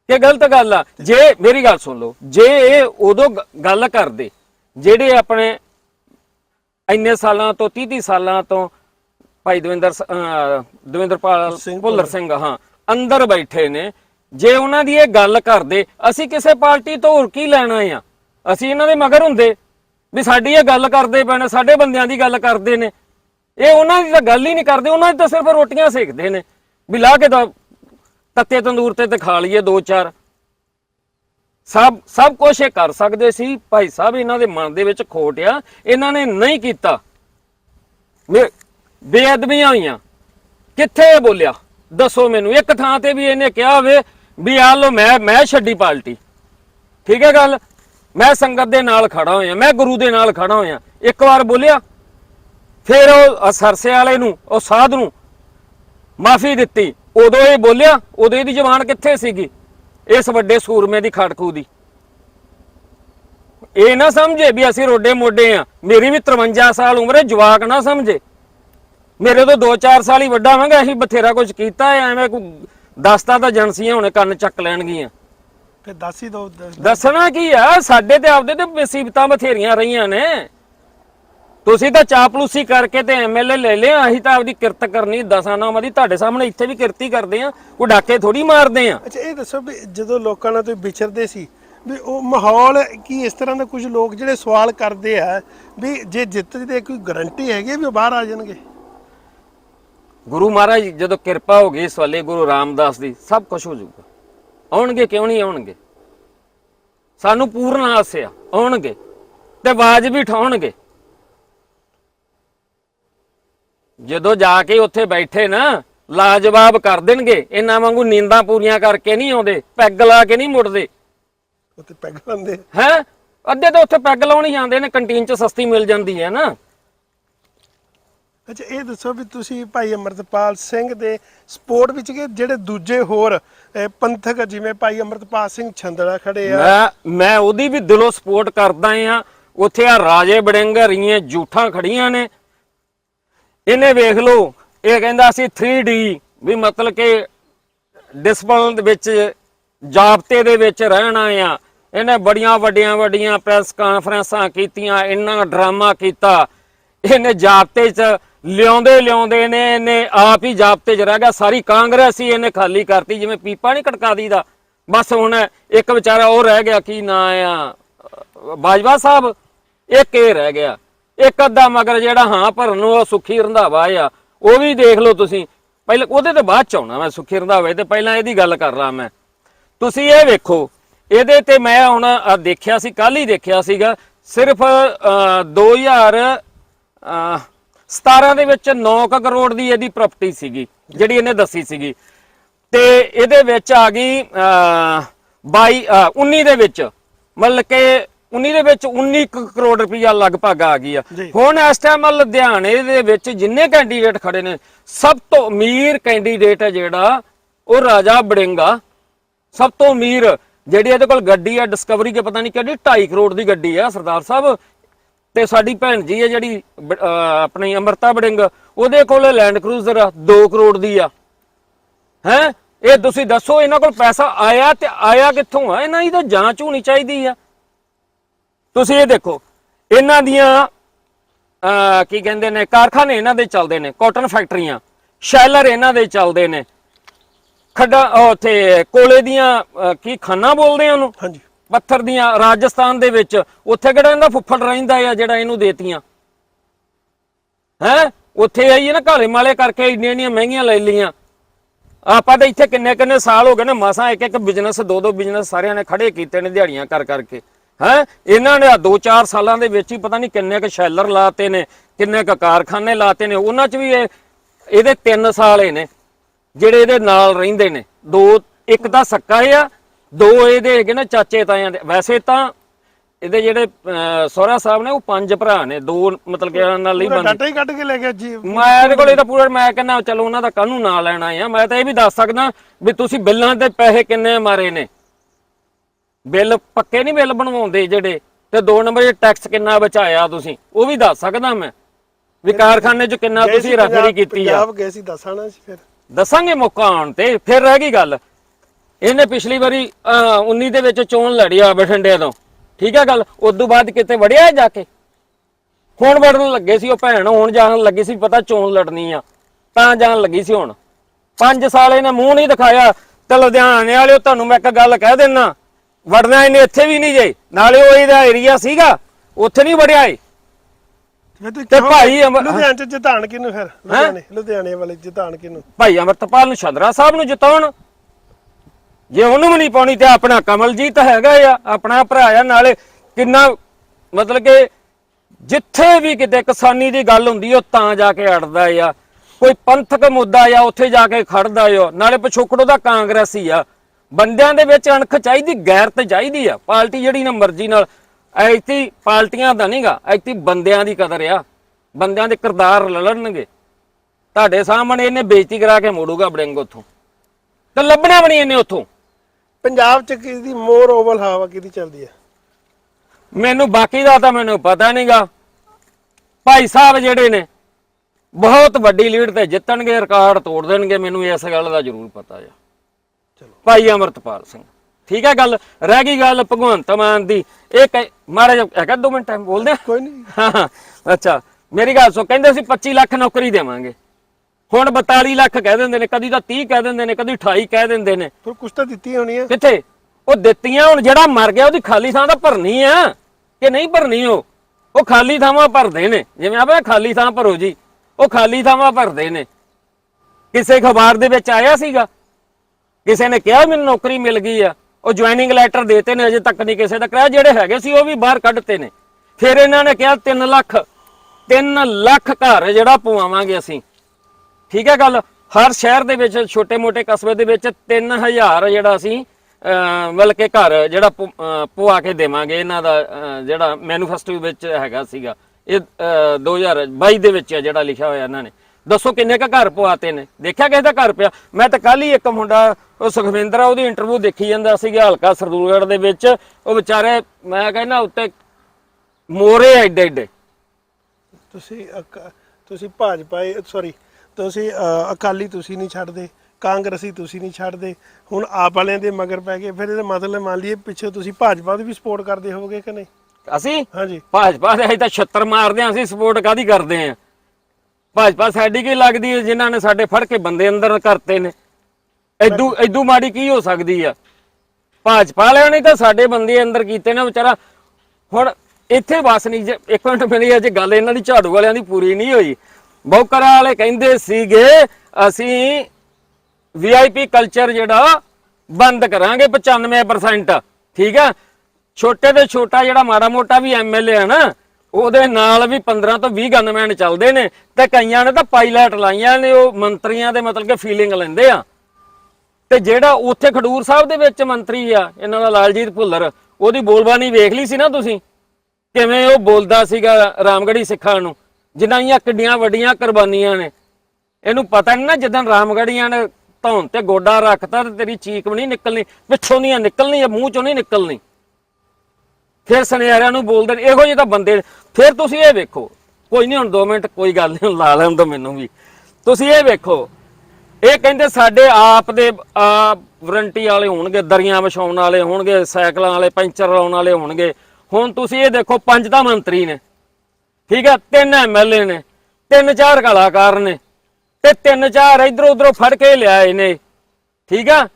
ਇਹ ਗਲਤ ਗੱਲ ਆ। ਜੇ ਮੇਰੀ ਗੱਲ ਸੁਣ ਲਓ ਜੇ ਇਹ ਉਦੋਂ ਗੱਲ ਕਰਦੇ ਜਿਹੜੇ ਆਪਣੇ ਇੰਨੇ ਸਾਲਾਂ ਤੋਂ 30 30 ਸਾਲਾਂ ਤੋਂ ਭਾਈ ਦਵਿੰਦਰ ਦਵਿੰਦਰਪਾਲ ਭੁੱਲਰ ਸਿੰਘ ਹਾਂ ਅੰਦਰ ਬੈਠੇ ਨੇ ਜੇ ਉਹਨਾਂ ਦੀ ਇਹ ਗੱਲ ਕਰਦੇ ਅਸੀਂ ਕਿਸੇ ਪਾਰਟੀ ਤੋਂ ਹੋਰ ਕੀ ਲੈਣਾ ਆ? ਅਸੀਂ ਇਹਨਾਂ ਦੇ ਮਗਰ ਹੁੰਦੇ ਵੀ ਸਾਡੀ ਇਹ ਗੱਲ ਕਰਦੇ ਪੈਣ ਸਾਡੇ ਬੰਦਿਆਂ ਦੀ ਗੱਲ ਕਰਦੇ ਨੇ। ਇਹ ਉਹਨਾਂ ਦੀ ਤਾਂ ਗੱਲ ਹੀ ਨਹੀਂ ਕਰਦੇ ਉਹਨਾਂ ਦੀ ਤਾਂ ਸਿਰਫ ਰੋਟੀਆਂ ਸੇਕਦੇ ਨੇ। ਵੀ ਲਾ ਕੇ ਤਾਂ ਤੱਤੇ ਤੰਦੂਰ ਤੇ ਦਿਖਾ ਲਈਏ ਦੋ ਚਾਰ। ਸਭ ਸਭ ਕੁਝ ਇਹ ਕਰ ਸਕਦੇ ਸੀ, ਭਾਈ ਸਾਹਿਬ ਇਹਨਾਂ ਦੇ ਮਨ ਦੇ ਵਿੱਚ ਖੋਟ ਆ, ਇਹਨਾਂ ਨੇ ਨਹੀਂ ਕੀਤਾ। ਬੇ- ਬੇਅਦਬੀਆਂ ਹੋਈਆਂ। ਕਿੱਥੇ ਇਹ ਬੋਲਿਆ? ਦੱਸੋ ਮੈਨੂੰ, ਇੱਕ ਥਾਂ ਤੇ ਵੀ ਇਹਨੇ ਕਿਹਾ ਹੋਵੇ ਵੀ ਆ ਲੋ ਮੈਂ ਮੈਂ ਛੱਡੀ ਪਾਲਟੀ। ਠੀਕ ਹੈ ਗੱਲ? ਮੈਂ ਸੰਗਤ ਦੇ ਨਾਲ ਖੜਾ ਹੋਇਆ, ਮੈਂ ਗੁਰੂ ਦੇ ਨਾਲ ਖੜਾ ਹੋਇਆ। ਇੱਕ ਵਾਰ ਬੋਲਿਆ, ਫਿਰ ਉਹ ਸਰਸੇ ਵਾਲੇ ਨੂੰ, ਉਹ ਸਾਧ ਨੂੰ ਮਾਫੀ ਦਿੱਤੀ। ਉਦੋਂ ਇਹ ਬੋਲਿਆ ਉਦੋਂ ਇਹਦੀ ਜ਼ਬਾਨ ਕਿੱਥੇ ਸੀਗੀ? ਇਸ ਵੱਡੇ ਸੂਰਮੇ ਦੀ ਖੜਕੂ ਦੀ ਇਹ ਨਾ ਸਮਝੇ ਵੀ ਅਸੀਂ ਰੋਡੇ ਮੋਢੇ ਆ। ਮੇਰੀ ਵੀ 53 ਸਾਲ ਉਮਰ ਹੈ ਜਵਾਕ ਨਾ ਸਮਝੇ। ਮੇਰੇ ਤੋਂ 2-4 ਸਾਲ ਹੀ ਵੱਡਾ ਵਾਂਗਾ ਅਸੀਂ ਬਥੇਰਾ ਕੁਝ ਕੀਤਾ ਐਵੇਂ ਕੋਈ ਦਸਤਾ ਤਾਂ ਏਜੰਸੀਆਂ ਹੁਣੇ ਕੰਨ ਚੱਕ ਲੈਣਗੀਆਂ।
ਫਿਰ ਦੱਸ ਹੀ ਦੋ
ਦੱਸਣਾ ਕੀ ਆ ਸਾਡੇ ਤੇ ਆਪਦੇ ਤੇ ਮੁਸੀਬਤਾਂ ਬਥੇਰੀਆਂ ਰਹੀਆਂ ਨੇ। ਤੁਸੀਂ ਤਾਂ ਚਾਪਲੂਸੀ ਕਰਕੇ ਤੇ ਐਮਐਲਏ ਲੈ ਲਿਆ ਅਸੀਂ ਤਾਂ ਆਪਦੀ ਕਿਰਤ ਕਰਨੀ ਦਸਾਂ ਨਾਮਾਂ ਦੀ ਤੁਹਾਡੇ ਸਾਹਮਣੇ ਇੱਥੇ ਵੀ ਕਿਰਤੀ ਕਰਦੇ ਆ ਕੋਈ ਡਾਕੇ ਥੋੜੀ ਮਾਰਦੇ ਆ।
ਅੱਛਾ ਇਹ ਦੱਸੋ ਵੀ ਜਦੋਂ ਲੋਕਾਂ ਨਾਲ ਤੁਸੀਂ ਵਿਚਰਦੇ ਸੀ ਵੀ ਉਹ ਮਾਹੌਲ ਕੀ ਇਸ ਤਰ੍ਹਾਂ ਦਾ ਕੁਝ ਲੋਕ ਜਿਹੜੇ ਸਵਾਲ ਕਰਦੇ ਆ ਵੀ ਜੇ ਜਿੱਤ ਦੀ ਕੋਈ ਗਾਰੰਟੀ ਹੈਗੀ ਵੀ ਉਹ ਬਾਹਰ ਆ ਜਾਣਗੇ?
ਗੁਰੂ ਮਹਾਰਾਜ ਜਦੋਂ ਕਿਰਪਾ ਹੋ ਗਈ ਇਸ ਵਾਲੇ ਗੁਰੂ ਰਾਮਦਾਸ ਦੀ ਸਭ ਕੁਝ ਹੋ ਜਾਊਗਾ। ਆਉਣਗੇ ਕਿਉਂ ਨਹੀਂ ਆਉਣਗੇ? ਸਾਨੂੰ ਪੂਰਨ ਆਸ ਆ ਆਉਣਗੇ ਤੇ ਆਵਾਜ਼ ਵੀ ਠਾਉਣਗੇ ਜਦੋਂ ਜਾ ਕੇ ਉੱਥੇ ਬੈਠੇ ਨਾ ਲਾਜਵਾਬ ਕਰ ਦੇਣਗੇ। ਇਹਨਾਂ ਵਾਂਗੂ ਨੀਂਦਾਂ ਪੂਰੀਆਂ ਕਰਕੇ ਨਹੀਂ ਆਉਂਦੇ ਪੈਗ ਲਾ ਕੇ ਨਹੀਂ ਮੁੜਦੇ।
ਉੱਥੇ ਪੈਗ ਲਾਉਂਦੇ
ਹੈ? ਅੱਧੇ ਤਾਂ ਉੱਥੇ ਪੈਗ ਲਾਉਣ ਹੀ ਜਾਂਦੇ ਨੇ ਕੰਟੀਨ 'ਚ ਸਸਤੀ ਮਿਲ ਜਾਂਦੀ ਹੈ ਨਾ।
ਅੱਛਾ ਇਹ ਦੱਸੋ ਵੀ ਤੁਸੀਂ ਭਾਈ ਅਮਰਤਪਾਲ ਸਿੰਘ ਦੇ ਸਪੋਰਟ ਵਿੱਚ ਕਿ ਜਿਹੜੇ ਦੂਜੇ ਹੋਰ ਅਹ, ਪੰਥਕ ਜਿਵੇਂ ਭਾਈ ਅਮਰਤਪਾਲ ਸਿੰਘ ਛੰਦੜਾ ਖੜੇ ਆ।
ਮੈਂ ਮੈਂ ਉਹਦੀ ਵੀ ਦਿਲੋਂ ਸਪੋਰਟ ਕਰਦਾ ਆ ਉੱਥੇ ਆ ਰਾਜੇ ਬੜਿੰਗਰੀਆਂ ਝੂਠਾਂ ਖੜੀਆਂ ਨੇ। ਇਹਨੇ ਵੇਖ ਲਓ, ਇਹ ਕਹਿੰਦਾ ਸੀ 3D ਵੀ ਮਤਲਬ ਕਿ ਡਿਸਪਲਿਨ ਦੇ ਵਿੱਚ, ਜਾਬਤੇ ਦੇ ਵਿੱਚ ਰਹਿਣਾ ਆ। ਇਹਨੇ ਬੜੀਆਂ ਵੱਡੀਆਂ ਵੱਡੀਆਂ ਪ੍ਰੈਸ ਕਾਨਫਰੰਸਾਂ ਕੀਤੀਆਂ, ਇੰਨਾ ਡਰਾਮਾ ਕੀਤਾ। ਇਹਨੇ ਜਾਬਤੇ 'ਚ ਲਿਆਉਂਦੇ ਲਿਆਉਂਦੇ ਨੇ ਇਹਨੇ ਆਪ ਹੀ ਜਾਬਤੇ 'ਚ ਰਹਿ ਗਿਆ। ਸਾਰੀ ਕਾਂਗਰਸ ਹੀ ਇਹਨੇ ਖਾਲੀ ਕਰਤੀ, ਜਿਵੇਂ ਪੀਪਾ ਨਹੀਂ ਕਟਕਾ ਦੀਦਾ। ਬਸ ਹੁਣ ਇੱਕ ਵਿਚਾਰਾ ਉਹ ਰਹਿ ਗਿਆ, ਕੀ ਨਾਂ ਆ? ਬਾਜਵਾ ਸਾਹਿਬ, ਇੱਕ ਇਹ ਰਹਿ ਗਿਆ। ਇੱਕ ਅੱਧਾ ਮਗਰ ਜਿਹੜਾ ਹਾਂ ਭਰਨ ਨੂੰ ਉਹ ਸੁਖੀ ਰੰਧਾਵਾ ਆ। ਉਹ ਵੀ ਦੇਖ ਲਓ ਤੁਸੀਂ। ਪਹਿਲਾਂ ਉਹਦੇ ਤੇ ਬਾਅਦ ਚ ਆਉਣਾ ਮੈਂ ਸੁਖੀ ਰੰਧਾਵੇ ਤੇ ਪਹਿਲਾਂ ਇਹਦੀ ਗੱਲ ਕਰ ਲਾਂ ਮੈਂ। ਤੁਸੀਂ ਇਹ ਵੇਖੋ ਇਹਦੇ ਤੇ ਮੈਂ ਹੁਣ ਦੇਖਿਆ ਸੀ ਕੱਲ ਹੀ ਦੇਖਿਆ ਸੀਗਾ ਸਿਰਫ ਅਹ, 2000 ਅਹ, 17 ਦੇ ਵਿੱਚ 9 ਕਰੋੜ ਦੀ ਇਹਦੀ ਪ੍ਰਾਪਰਟੀ ਸੀਗੀ ਜਿਹੜੀ ਇਹਨੇ ਦੱਸੀ ਸੀਗੀ। ਤੇ ਇਹਦੇ ਵਿੱਚ ਆ ਗਈ ਅਹ, 22 19 ਦੇ ਵਿੱਚ। ਮਤਲਬ ਕਿ 19 ਦੇ ਵਿੱਚ 19 ਕੁ ਕਰੋੜ ਰੁਪਈਆ ਲਗਭਗ ਆ ਗਈ ਆ। ਹੁਣ ਇਸ ਟਾਈਮ ਲੁਧਿਆਣੇ ਦੇ ਵਿੱਚ ਜਿੰਨੇ ਕੈਂਡੀਡੇਟ ਖੜੇ ਨੇ ਸਭ ਤੋਂ ਅਮੀਰ ਕੈਂਡੀਡੇਟ ਹੈ ਜਿਹੜਾ ਉਹ ਰਾਜਾ ਬੜਿੰਗਾ ਸਭ ਤੋਂ ਅਮੀਰ ਜਿਹੜੀ ਇਹਦੇ ਕੋਲ ਗੱਡੀ ਆ ਡਿਸਕਵਰੀ ਕੇ ਪਤਾ ਨਹੀਂ ਕਿਹੜੀ 2.5 ਕਰੋੜ ਦੀ ਗੱਡੀ ਆ ਸਰਦਾਰ ਸਾਹਿਬ। ਤੇ ਸਾਡੀ ਭੈਣ ਜੀ ਹੈ ਜਿਹੜੀ ਆਪਣੀ ਅਮਰਤਾ ਬੜਿੰਗ ਉਹਦੇ ਕੋਲ ਲੈਂਡ ਕਰੂਜ਼ਰ ਆ 2 ਕਰੋੜ ਦੀ ਆ। ਹੈ? ਇਹ ਤੁਸੀਂ ਦੱਸੋ ਇਹਨਾਂ ਕੋਲ ਪੈਸਾ ਆਇਆ ਤੇ ਆਇਆ ਕਿੱਥੋਂ ਆ? ਇਹਨਾਂ ਦੀ ਤਾਂ ਜਾਂਚ ਹੋਣੀ ਚਾਹੀਦੀ ਆ। ਤੁਸੀਂ ਇਹ ਦੇਖੋ ਇਹਨਾਂ ਦੀਆਂ ਕੀ ਕਹਿੰਦੇ ਨੇ ਕਾਰਖਾਨੇ ਇਹਨਾਂ ਦੇ ਚੱਲਦੇ ਨੇ ਕਾਟਨ ਫੈਕਟਰੀਆਂ ਸ਼ੈਲਰ ਇਹਨਾਂ ਦੇ ਚੱਲਦੇ ਨੇ। ਖੱਡਾ ਉੱਥੇ ਕੋਲੇ ਦੀਆਂ ਕੀ ਖਾਨਾ ਬੋਲਦੇ ਆ ਉਹਨੂੰ?
ਹਾਂਜੀ।
ਪੱਥਰ ਦੀਆਂ ਰਾਜਸਥਾਨ ਦੇ ਵਿੱਚ। ਉੱਥੇ ਕਿਹੜਾ ਇਹਦਾ ਫੁੱਫੜ ਰਹਿੰਦਾ ਆ ਜਿਹੜਾ ਇਹਨੂੰ ਦੇਤੀਆਂ? ਹੈ? ਉੱਥੇ ਆਈਏ ਨਾ ਘਾਲੇ ਮਾਲੇ ਕਰਕੇ ਇੰਨੀਆਂ ਇੰਨੀਆਂ ਮਹਿੰਗੀਆਂ ਲੈ ਲਈਆਂ। ਆਪਾਂ ਤਾਂ ਇੱਥੇ ਕਿੰਨੇ ਕਿੰਨੇ ਸਾਲ ਹੋ ਗਏ ਨੇ ਮਸਾਂ ਇੱਕ ਇੱਕ ਬਿਜ਼ਨਸ ਦੋ ਦੋ ਬਿਜ਼ਨਸ ਸਾਰਿਆਂ ਨੇ ਖੜੇ ਕੀਤੇ ਨੇ ਦਿਹਾੜੀਆਂ ਕਰ ਕਰਕੇ ਹੈ? ਇਹਨਾਂ ਨੇ 2-4 ਸਾਲਾਂ ਦੇ ਵਿੱਚ ਹੀ ਪਤਾ ਨਹੀਂ ਕਿੰਨੇ ਕੁ ਸ਼ੈਲਰ ਲਾਤੇ ਨੇ ਕਿੰਨੇ ਕੁ ਕਾਰਖਾਨੇ ਲਾਤੇ ਨੇ ਉਹਨਾਂ 'ਚ ਵੀ ਇਹ ਇਹਦੇ 3 ਸਾਲ ਇਹ ਨੇ ਜਿਹੜੇ ਇਹਦੇ ਨਾਲ ਰਹਿੰਦੇ ਨੇ। ਦੋ ਇੱਕ ਤਾਂ ਸੱਕਾ ਆ ਦੋ ਇਹਦੇ ਹੈਗੇ ਨੇ ਚਾਚੇ ਤਾਇਆਂ ਦੇ। ਵੈਸੇ ਤਾਂ ਇਹਦੇ ਜਿਹੜੇ ਸਹੁਰਾ ਸਾਹਿਬ ਨੇ ਉਹ ਪੰਜ ਭਰਾ ਨੇ ਦੋ ਮਤਲਬ ਕਿ ਇਹਨਾਂ ਨਾਲ ਹੀ ਬੰਦੇ
ਡਾਟਾ ਹੀ ਕੱਢ ਕੇ ਲੈ ਗਿਆ ਜੀ।
ਮੈਂ ਇਹਦੇ ਕੋਲ ਇਹਦਾ ਪੂਰਾ ਮੈਂ ਕਹਿੰਦਾ ਚਲੋ ਉਹਨਾਂ ਦਾ ਕਾਹਨੂੰ ਨਾਂ ਲੈਣਾ ਆ? ਮੈਂ ਤਾਂ ਇਹ ਵੀ ਦੱਸ ਸਕਦਾ ਵੀ ਤੁਸੀਂ ਬਿੱਲਾਂ ਦੇ ਪੈਸੇ ਕਿੰਨੇ ਮਾਰੇ ਨੇ? ਬਿੱਲ ਪੱਕੇ ਨਹੀਂ ਬਿੱਲ ਬਣਵਾਉਂਦੇ ਜਿਹੜੇ ਤੇ ਦੋ ਨੰਬਰ 'ਚ ਟੈਕਸ ਕਿੰਨਾ ਬਚਾਇਆ ਤੁਸੀਂ ਉਹ ਵੀ ਦੱਸ ਸਕਦਾ ਮੈਂ। ਵੀ ਕਾਰਖਾਨੇ 'ਚ ਕਿੰਨਾ ਤੁਸੀਂ
ਪੰਜਾਬ-
ਕੀਤੀ ਆ।
ਪੰਜਾਬ ਗਏ ਸੀ ਦੱਸਣਾ ਸੀ ਫਿਰ।
ਦੱਸਾਂਗੇ ਮੌਕਾ ਆਉਣ ਤੇ ਫਿਰ ਰਹਿ ਗਈ ਗੱਲ। ਇਹਨੇ ਪਿਛਲੀ ਵਾਰੀ ਅਹ, 19 ਦੇ ਵਿੱਚ ਚੋਣ ਲੜੀ ਆ ਬਠਿੰਡੇ ਤੋਂ। ਠੀਕ ਹੈ ਗੱਲ? ਉਸ ਤੋਂ ਬਾਅਦ ਕਿਤੇ ਵੜਿਆ ਜਾ ਕੇ? ਹੁਣ ਵੜਨ ਲੱਗੇ ਸੀ ਉਹ ਭੈਣ ਹੁਣ ਜਾਣ ਲੱਗੀ ਸੀ ਪਤਾ ਚੋਣ ਲੜਨੀ ਆ। ਤਾਂ ਜਾਣ ਲੱਗੀ ਸੀ ਹੁਣ। 5 ਸਾਲ ਇਹਨੇ ਮੂੰਹ ਨਹੀਂ ਦਿਖਾਇਆ। ਤੇ ਲੁਧਿਆਣੇ ਵਾਲਿਓ ਤੁਹਾਨੂੰ ਮੈਂ ਇੱਕ ਗੱਲ ਕਹਿ ਦਿੰਨਾ। ਵੜਨਾ ਇਹਨੇ ਇੱਥੇ ਵੀ ਨਹੀਂ ਜੇ। ਨਾਲੇ ਉਹ ਇਹਦਾ ਏਰੀਆ ਸੀਗਾ ਉੱਥੇ ਨਹੀਂ ਵੜਿਆ ਏ
ਫਿਰ ਤੁਸੀਂ
ਤੇ ਭਾਈ ਅਮਰ-
ਲੁਧਿਆਣੇ ਚ ਜਿਤਾਣ ਕਿਨੂੰ ਫਿਰ? ਲੁਧਿਆਣੇ ਲੁਧਿਆਣੇ ਵਾਲੇ ਜਿਤਾਣ ਕਿਨੂੰ
ਭਾਈ ਅਮਰਤਪਾਲ ਨੂੰ ਛੰਦਰਾ ਸਾਹਿਬ ਨੂੰ ਜਿਤਾਉਣ। ਜੇ ਉਹਨੂੰ ਵੀ ਨਹੀਂ ਪਾਉਣੀ ਤੇ ਆਪਣਾ ਕਮਲਜੀਤ ਹੈਗਾ ਆ ਆਪਣਾ ਭਰਾ ਆ ਨਾਲੇ ਕਿੰਨਾ ਮਤਲਬ ਕਿ ਜਿੱਥੇ ਵੀ ਕਿਤੇ ਕਿਸਾਨੀ ਦੀ ਗੱਲ ਹੁੰਦੀ ਉਹ ਤਾਂ ਜਾ ਕੇ ਅੜਦਾ ਆ। ਕੋਈ ਪੰਥਕ ਮੁੱਦਾ ਆ ਉੱਥੇ ਜਾ ਕੇ ਖੜਦਾ ਆ। ਨਾਲੇ ਪਿਛੋਕੜੋ ਦਾ ਕਾਂਗਰਸੀ ਆ। ਬੰਦਿਆਂ ਦੇ ਵਿੱਚ ਅਣਖ ਚਾਹੀਦੀ ਗੈਰਤ ਚਾਹੀਦੀ ਆ ਪਾਰਟੀ ਜਿਹੜੀ ਨਾ ਮਰਜ਼ੀ ਨਾਲ। ਐਤੀ ਪਾਰਟੀਆਂ ਦਾ ਨਹੀਂਗਾ ਐਤੀ ਬੰਦਿਆਂ ਦੀ ਕਦਰ ਆ। ਬੰਦਿਆਂ ਦੇ ਕਿਰਦਾਰ ਲੜਨਗੇ ਤੁਹਾਡੇ ਸਾਹਮਣੇ ਇਹਨੇ ਬੇਇੱਜ਼ਤੀ ਕਰਾ ਕੇ ਮੋੜੂਗਾ ਬੜਿੰਗ ਉੱਥੋਂ। ਤੇ ਲੱਭਣਾ ਨਹੀਂ ਇਹਨੇ ਉੱਥੋਂ।
ਪੰਜਾਬ ਚ ਕਿਹਦੀ ਮੋਰ ਓਵਲ ਹਵਾ ਕਿਹਦੀ ਚੱਲਦੀ ਹੈ
ਮੈਨੂੰ ਬਾਕੀ ਦਾ ਤਾਂ ਮੈਨੂੰ ਪਤਾ ਨਹੀਂਗਾ ਭਾਈ ਸਾਹਿਬ ਜਿਹੜੇ ਨੇ ਬਹੁਤ ਵੱਡੀ ਲੀਡ ਤੇ ਜਿੱਤਣਗੇ ਰਿਕਾਰਡ ਤੋੜ ਦੇਣਗੇ ਮੈਨੂੰ ਇਸ ਗੱਲ ਦਾ ਜ਼ਰੂਰ ਪਤਾ ਆ। ਭਾਈ ਅਮਰਤਪਾਲ ਸਿੰਘ ਠੀਕ ਹੈ ਗੱਲ? ਰਹਿ ਗਈ ਗੱਲ ਭਗਵੰਤ ਮਾਨ ਦੀ। ਇਹ ਜਿਹਾ ਹੈਗਾ ਦੋ ਮਿੰਟ ਟਾਈਮ ਬੋਲਦੇ
ਕੋਈ ਨਹੀਂ।
ਹਾਂ, ਹਾਂ, ਅੱਛਾ ਮੇਰੀ ਗੱਲ ਸੋ ਕਹਿੰਦੇ ਸੀ 25 ਲੱਖ ਨੌਕਰੀ ਦੇਵਾਂਗੇ। ਹੁਣ 42 ਲੱਖ ਕਹਿ ਦਿੰਦੇ ਨੇ ਕਦੀ ਤਾਂ 30 ਕਹਿ ਦਿੰਦੇ ਨੇ ਕਦੀ 28 ਕਹਿ ਦਿੰਦੇ ਨੇ।
ਫਿਰ ਕੁਛ ਤਾਂ ਦਿੱਤੀ ਹੋਣੀ ਹੈ
ਕਿੱਥੇ? ਉਹ ਦਿੱਤੀਆਂ ਹੁਣ ਜਿਹੜਾ ਮਰ ਗਿਆ ਉਹਦੀ ਖਾਲੀ ਥਾਂ ਤਾਂ ਭਰਨੀ ਆ। ਕਿ ਨਹੀਂ ਭਰਨੀ ਉਹ? ਉਹ ਖਾਲੀ ਥਾਵਾਂ ਭਰਦੇ ਨੇ। ਜਿਵੇਂ ਆਪੇ ਖਾਲੀ ਥਾਂ ਭਰੋ ਜੀ ਉਹ ਖਾਲੀ ਥਾਵਾਂ ਭਰਦੇ ਨੇ। ਕਿਸੇ ਅਖਬਾਰ ਦੇ ਵਿੱਚ ਆਇਆ ਸੀਗਾ। ਕਿਸੇ ਨੇ ਕਿਹਾ ਮੈਨੂੰ ਨੌਕਰੀ ਮਿਲ ਗਈ ਆ ਉਹ ਜੁਆਇਨਿੰਗ ਲੈਟਰ ਦੇਤੇ ਨੇ ਅਜੇ ਤੱਕ ਨਹੀਂ ਕਿਸੇ ਦਾ ਕਰਾਇਆ ਜਿਹੜੇ ਹੈਗੇ ਸੀ ਉਹ ਵੀ ਬਾਹਰ ਕੱਢਤੇ ਨੇ। ਫਿਰ ਇਹਨਾਂ ਨੇ ਕਿਹਾ 3 ਲੱਖ 3 ਲੱਖ ਘਰ ਜਿਹੜਾ ਪਵਾਵਾਂਗੇ ਅਸੀਂ। ਠੀਕ ਹੈ ਗੱਲ? ਹਰ ਸ਼ਹਿਰ ਦੇ ਵਿੱਚ ਛੋਟੇ-ਮੋਟੇ ਕਸਬੇ ਦੇ ਵਿੱਚ 3000 ਜਿਹੜਾ ਅਸੀਂ ਅਹ, ਮਤਲਬ ਕਿ ਘਰ ਜਿਹੜਾ ਪਵਾ ਕੇ ਦੇਵਾਂਗੇ ਇਹਨਾਂ ਦਾ ਜਿਹੜਾ ਮੈਨੂਫੈਸਟੋ ਵਿੱਚ ਹੈਗਾ ਸੀਗਾ। ਇਹ ਅਹ, 2022 ਦੇ ਵਿੱਚ ਹੈ ਜਿਹੜਾ ਲਿਖਿਆ ਹੋਇਆ ਇਹਨਾਂ ਨੇ। ਦੱਸੋ ਕਿੰਨੇ ਕ ਘਰ ਪਵਾਤੇ ਨੇ? ਦੇਖਿਆ ਕਿਸੇ ਦਾ ਘਰ ਪਿਆ? ਮੈਂ ਤਾਂ ਕੱਲ ਹੀ ਇੱਕ ਮੁੰਡਾ ਉਹ ਸੁਖਵਿੰਦਰ ਆ ਉਹਦੀ ਇੰਟਰਵਿਊ ਦੇਖੀ ਜਾਂਦਾ ਸੀਗਾ ਹਲਕਾ ਸਰਦੂਲਗੜ੍ਹ ਦੇ ਵਿੱਚ। ਉਹ ਵਿਚਾਰੇ ਮੈਂ ਕਹਿੰਦਾ ਉੱਤੇ ਮੋਰੇ ਐਡੇ ਐਡੇ
ਤੁਸੀਂ ਅਕ- ਤੁਸੀਂ ਭਾਜਪਾ ਸੌਰੀ ਤੁਸੀਂ ਅ, ਅਕਾਲੀ ਤੁਸੀਂ ਨਹੀਂ ਛੱਡਦੇ ਕਾਂਗਰਸੀ ਤੁਸੀਂ ਨਹੀਂ ਛੱਡਦੇ ਹੁਣ ਆਪ ਵਾਲਿਆਂ ਦੇ ਮਗਰ ਪੈ ਗਏ ਫਿਰ ਇਹਦਾ ਮਤਲਬ ਮੰਨ ਲਈਏ ਪਿੱਛੇ ਤੁਸੀਂ ਭਾਜਪਾ ਦੀ ਵੀ ਸਪੋਰਟ ਕਰਦੇ ਹੋਵੋਗੇ ਕਿ ਨਹੀਂ?
ਅਸੀਂ?
ਹਾਂਜੀ।
ਭਾਜਪਾ ਦੇ ਅਸੀਂ ਤਾਂ ਛੱਤਰ ਮਾਰਦੇ ਆਂ ਅਸੀਂ ਸਪੋਰਟ ਕਾਦੀ ਕਰਦੇ ਆਂ ਭਾਜਪਾ ਸਾਡੀ ਕੀ ਲੱਗਦੀ ਹੈ ਜਿਨ੍ਹਾਂ ਨੇ ਸਾਡੇ ਫੜ ਕੇ ਬੰਦੇ ਅੰਦਰ ਕਰਤੇ ਨੇ? ਐਦੂ ਐਦੂ ਮਾੜੀ ਕੀ ਹੋ ਸਕਦੀ ਆ? ਭਾਜਪਾ ਵਾਲਿਆਂ ਨੇ ਤਾਂ ਸਾਡੇ ਬੰਦੇ ਅੰਦਰ ਕੀਤੇ ਨੇ, ਵਿਚਾਰਾ। ਹੁਣ ਇੱਥੇ ਬਸ ਨਹੀਂ ਜੇ ਇੱਕ ਮਿੰਟ ਮੇਰੀ ਅਜੇ ਗੱਲ ਇਹਨਾਂ ਦੀ ਝਾੜੂ ਵਾਲਿਆਂ ਦੀ ਪੂਰੀ ਨਹੀਂ ਹੋਈ। ਬੌਕਰਾ ਵਾਲੇ ਕਹਿੰਦੇ ਸੀਗੇ, ਅਸੀਂ ਵੀਆਈਪੀ ਕਲਚਰ ਜਿਹੜਾ, ਬੰਦ ਕਰਾਂਗੇ 95% ਠੀਕ ਆ? ਛੋਟੇ ਤੇ ਛੋਟਾ ਜਿਹੜਾ ਮਾੜਾ ਮੋਟਾ ਵੀ ਐਮਐਲਏ ਆ ਨਾ ਉਹਦੇ ਨਾਲ ਵੀ 15 ਤੋਂ 20 ਗਨਮੈਨ ਚੱਲਦੇ ਨੇ ਤੇ ਕਈਆਂ ਨੇ ਤਾਂ ਪਾਇਲਟ ਲਾਈਆਂ ਨੇ, ਉਹ ਮੰਤਰੀਆਂ ਦੇ ਮਤਲਬ ਕਿ ਫੀਲਿੰਗ ਲੈਂਦੇ ਆ। ਤੇ ਜਿਹੜਾ ਉੱਥੇ ਖਡੂਰ ਸਾਹਿਬ ਦੇ ਵਿੱਚ ਮੰਤਰੀ ਆ, ਇਹਨਾਂ ਦਾ ਲਾਲਜੀਤ ਭੁੱਲਰ, ਉਹਦੀ ਬੋਲਬਾਣੀ ਵੇਖ ਲਈ ਸੀ ਨਾ ਤੁਸੀਂ? ਕਿਵੇਂ ਉਹ ਬੋਲਦਾ ਸੀਗਾ ਰਾਮਗੜੀ ਸਿੱਖਾਂ ਨੂੰ ਜਿਨ੍ਹਾਂ ਕਿੱਡੀਆਂ ਵੱਡੀਆਂ ਕੁਰਬਾਨੀਆਂ ਨੇ। ਇਹਨੂੰ ਪਤਾ ਨਹੀਂ ਨਾ ਜਦੋਂ ਰਾਮਗੜੀਆਂ ਨੇ ਧੌਣ ਤੇ ਗੋਡਾ ਰੱਖਤਾ ਤੇ ਤੇਰੀ ਚੀਕ ਵੀ ਨਹੀਂ ਨਿਕਲਣੀ, ਪਿੱਛੋਂ ਦੀਆਂ ਨਿਕਲਣੀ ਮੂੰਹ ਚੋਂ ਨਹੀਂ ਨਿਕਲਣੀ। ਫਿਰ ਸੁਨਿਆਰਿਆਂ ਨੂੰ ਬੋਲਦੇ ਨੇ, ਇਹੋ ਜਿਹੇ ਤਾਂ ਬੰਦੇ ਫਿਰ ਤੁਸੀਂ ਇਹ ਵੇਖੋ, ਕੋਈ ਨਹੀਂ ਹੁਣ 2 ਮਿੰਟ, ਕੋਈ ਗੱਲ ਨਹੀਂ, ਹੁਣ ਲਾ ਲੈਣ ਦੋ ਮੈਨੂੰ ਵੀ। ਤੁਸੀਂ ਇਹ ਵੇਖੋ, ਇਹ ਕਹਿੰਦੇ ਸਾਡੇ ਆਪ ਦੇ ਆਪ ਵਾਰੰਟੀ ਵਾਲੇ ਹੋਣਗੇ, ਦਰੀਆਂ ਵਿਛਾਉਣ ਵਾਲੇ ਹੋਣਗੇ, ਸਾਈਕਲਾਂ ਵਾਲੇ, ਪੈਂਚਰ ਲਾਉਣ ਵਾਲੇ ਹੋਣਗੇ। ਹੁਣ ਤੁਸੀਂ ਇਹ ਦੇਖੋ, ਪੰਜ ਤਾਂ ਮੰਤਰੀ ਨੇ। ਠੀਕ ਹੈ, ਤਿੰਨ ਐਮਐਲਏ ਨੇ, ਤਿੰਨ ਚਾਰ ਕਲਾਕਾਰ ਨੇ, ਤੇ ਤਿੰਨ ਚਾਰ ਇਧਰੋਂ ਉਧਰੋਂ ਫੜ ਕੇ ਲਿਆਏ ਨੇ। ਠੀਕ ਆ?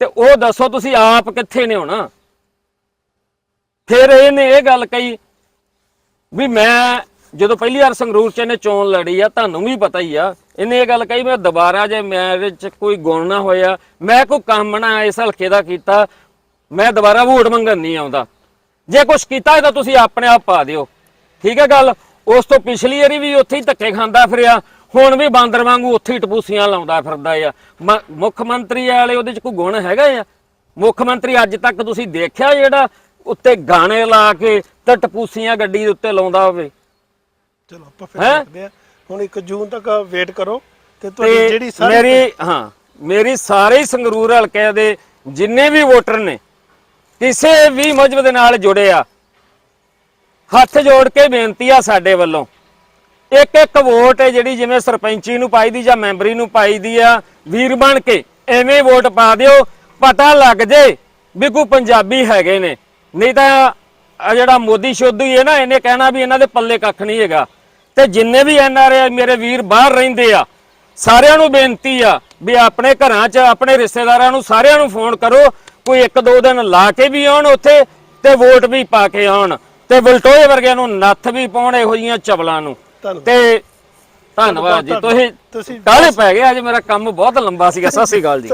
ਤੇ ਉਹ ਦੱਸੋ ਤੁਸੀਂ ਆਪ ਕਿੱਥੇ ਨੇ ਹੁਣ? ਫਿਰ ਇਹਨੇ ਇਹ ਗੱਲ ਕਹੀ ਵੀ ਮੈਂ ਜਦੋਂ ਪਹਿਲੀ ਵਾਰ ਸੰਗਰੂਰ ਚ ਇਹਨੇ ਚੋਣ ਲੜੀ ਆ, ਤੁਹਾਨੂੰ ਵੀ ਪਤਾ ਹੀ ਆ, ਇਹਨੇ ਇਹ ਗੱਲ ਕਹੀ ਮੈਂ ਦੁਬਾਰਾ ਜੇ ਮੇਰੇ ਚ ਕੋਈ ਗੁਣ ਨਾ ਹੋਇਆ, ਮੈਂ ਕੋਈ ਕੰਮ ਨਾ ਇਸ ਹਲਕੇ ਦਾ ਕੀਤਾ, ਮੈਂ ਦੁਬਾਰਾ ਵੋਟ ਮੰਗਣ ਨਹੀਂ ਆਉਂਦਾ। ਜੇ ਕੁਝ ਕੀਤਾ ਤਾਂ ਤੁਸੀਂ ਆਪਣੇ ਆਪ ਪਾ ਦਿਓ। ਠੀਕ ਹੈ ਗੱਲ? ਉਸ ਤੋਂ ਪਿਛਲੀ ਵਾਰੀ ਵੀ ਉੱਥੇ ਹੀ ਧੱਕੇ ਖਾਂਦਾ ਫਿਰਿਆ, ਹੁਣ ਵੀ ਬਾਂਦਰ ਵਾਂਗੂ ਉੱਥੇ ਹੀ ਟਪੂਸੀਆਂ ਲਾਉਂਦਾ ਫਿਰਦਾ ਆ। ਮੁੱਖ ਮੰਤਰੀ ਵਾਲੇ ਉਹਦੇ ਚ ਕੋਈ ਗੁਣ ਹੈਗਾ ਆ? ਮੁੱਖ ਮੰਤਰੀ ਅੱਜ ਤੱਕ ਤੁਸੀਂ ਦੇਖਿਆ ਜਿਹੜਾ ਉੱਤੇ ਗਾਣੇ ਲਾ ਕੇ ਤੇ ਟਪੂਸੀਆਂ ਗੱਡੀ ਦੇ ਉੱਤੇ ਲਾਉਂਦਾ ਹੋਵੇ।
ਚਲੋ ਆਪਾਂ ਫਿਰ
ਹੈਂ?
ਦੇਖਦੇ ਹਾਂ। ਹੁਣ 1 ਜੂਨ ਤੱਕ ਵੇਟ ਕਰੋ ਤੇ ਤੁਹਾਡੀ
ਤੇ
ਜਿਹੜੀ ਸਾਰੀ
ਮੇਰੀ ਹਾਂ ਮੇਰੀ ਸਾਰੇ ਹੀ ਸੰਗਰੂਰ ਹਲਕੇ ਦੇ ਜਿੰਨੇ ਵੀ ਵੋਟਰ ਨੇ ਕਿਸੇ ਵੀ ਮਜਬ ਦੇ ਨਾਲ ਜੁੜੇ ਆ ਹੱਥ ਜੋੜ ਕੇ ਬੇਨਤੀ ਆ ਸਾਡੇ ਵੱਲੋਂ। ਇੱਕ ਇੱਕ ਵੋਟ ਹੈ ਜਿਹੜੀ ਜਿਵੇਂ ਸਰਪੰਚੀ ਨੂੰ ਪਾਈ ਦੀ ਜਾਂ ਮੈਂਬਰੀ ਨੂੰ ਪਾਈ ਦੀ ਆ ਵੀਰ ਬਣ ਕੇ ਐਵੇਂ ਵੋਟ ਪਾ ਦਿਓ ਪਤਾ ਲੱਗ ਜੇ ਵੀ ਕੋਈ ਪੰਜਾਬੀ ਹੈਗੇ ਨੇ। ਨਹੀਂ ਤਾਂ ਆ ਜਿਹੜਾ ਮੋਦੀ ਸ਼ੁੱਧ ਹੀ ਹੈ ਨਾ ਇਹਨੇ ਕਹਿਣਾ ਵੀ ਇਹਨਾਂ ਦੇ ਪੱਲੇ ਕੱਖ ਨਹੀਂ ਹੈਗਾ। ਤੇ ਜਿੰਨੇ ਵੀ ਐਨਆਰਏ ਮੇਰੇ ਵੀਰ ਬਾਹਰ ਰਹਿੰਦੇ ਆ ਸਾਰਿਆਂ ਨੂੰ ਬੇਨਤੀ ਆ ਵੀ ਆਪਣੇ ਘਰਾਂ 'ਚ ਆਪਣੇ ਰਿਸ਼ਤੇਦਾਰਾਂ ਨੂੰ ਸਾਰਿਆਂ ਨੂੰ ਫੋਨ ਕਰੋ ਕੋਈ ਇੱਕ ਦੋ ਦਿਨ ਲਾ ਕੇ ਵੀ ਆਉਣ ਉੱਥੇ ਤੇ ਵੋਟ ਵੀ ਪਾ ਕੇ ਆਉਣ। ਤੇ ਵਲਟੋਏ ਵਰਗਿਆਂ ਨੂੰ ਨੱਥ ਵੀ ਪਾਉਣ ਇਹੋ ਜੀਆਂ ਚਵਲਾਂ ਨੂੰ। ਤੇ ਧੰਨਵਾਦ ਜੀ
ਤੁਸੀਂ
ਕਾਹਲੇ ਪੈ ਗਏ ਅੱਜ ਮੇਰਾ ਕੰਮ ਬਹੁਤ ਲੰਬਾ ਸੀਗਾ ਸਤਿ ਸ੍ਰੀ ਅਕਾਲ ਜੀ।